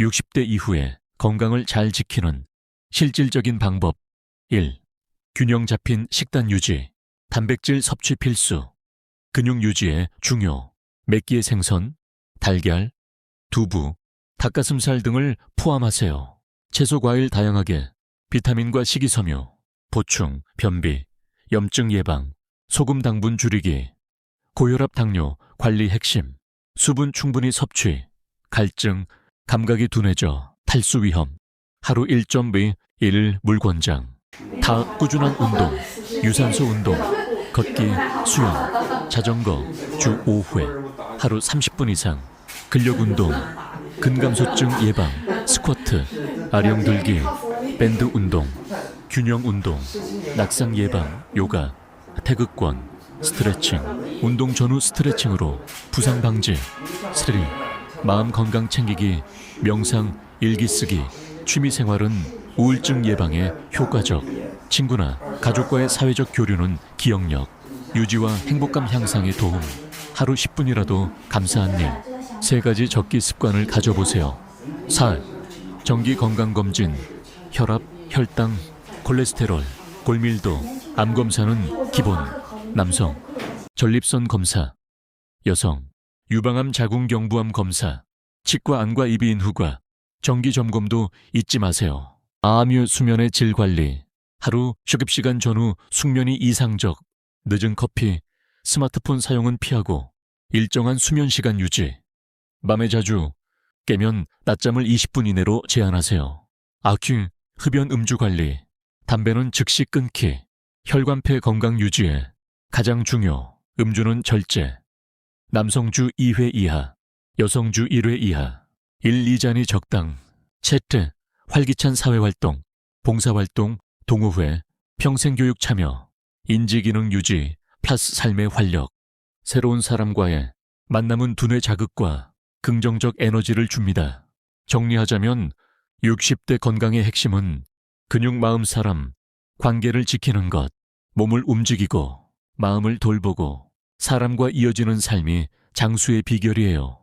60대 이후에 건강을 잘 지키는 실질적인 방법. 1. 균형 잡힌 식단 유지, 단백질 섭취 필수, 근육 유지에 중요, 맥기의 생선, 달걀, 두부, 닭가슴살 등을 포함하세요. 채소 과일 다양하게, 비타민과 식이섬유, 보충, 변비, 염증 예방, 소금 당분 줄이기, 고혈압 당뇨 관리 핵심, 수분 충분히 섭취, 갈증, 감각이 둔해져 탈수 위험, 하루 1.2 1 물 권장, 다 꾸준한 운동, 유산소 운동, 걷기, 수영, 자전거 주 5회, 하루 30분 이상, 근력 운동, 근감소증 예방, 스쿼트, 아령 들기, 밴드 운동, 균형 운동, 낙상 예방, 요가, 태극권, 스트레칭, 운동 전후 스트레칭으로 부상 방지, 스리, 마음 건강 챙기기, 명상, 일기 쓰기, 취미 생활은 우울증 예방에 효과적. 친구나 가족과의 사회적 교류는 기억력, 유지와 행복감 향상에 도움. 하루 10분이라도 감사한 일. 세 가지 적기 습관을 가져보세요. 4. 정기 건강 검진, 혈압, 혈당, 콜레스테롤, 골밀도, 암 검사는 기본. 남성, 전립선 검사. 여성, 유방암 자궁경부암 검사. 치과 안과 이비인 후과. 정기 점검도 잊지 마세요. 아뮤 수면의 질 관리. 하루 휴급 시간 전후 숙면이 이상적. 늦은 커피, 스마트폰 사용은 피하고 일정한 수면 시간 유지. 밤에 자주 깨면 낮잠을 20분 이내로 제한하세요. 아큐 흡연 음주 관리. 담배는 즉시 끊기. 혈관폐 건강 유지에 가장 중요. 음주는 절제. 남성주 2회 이하, 여성주 1회 이하. 1, 2잔이 적당. 채트, 활기찬 사회활동, 봉사활동, 동호회, 평생교육 참여, 인지기능 유지, 플러스 삶의 활력. 새로운 사람과의 만남은 두뇌 자극과 긍정적 에너지를 줍니다. 정리하자면 60대 건강의 핵심은 근육 마음 사람, 관계를 지키는 것, 몸을 움직이고 마음을 돌보고 사람과 이어지는 삶이 장수의 비결이에요.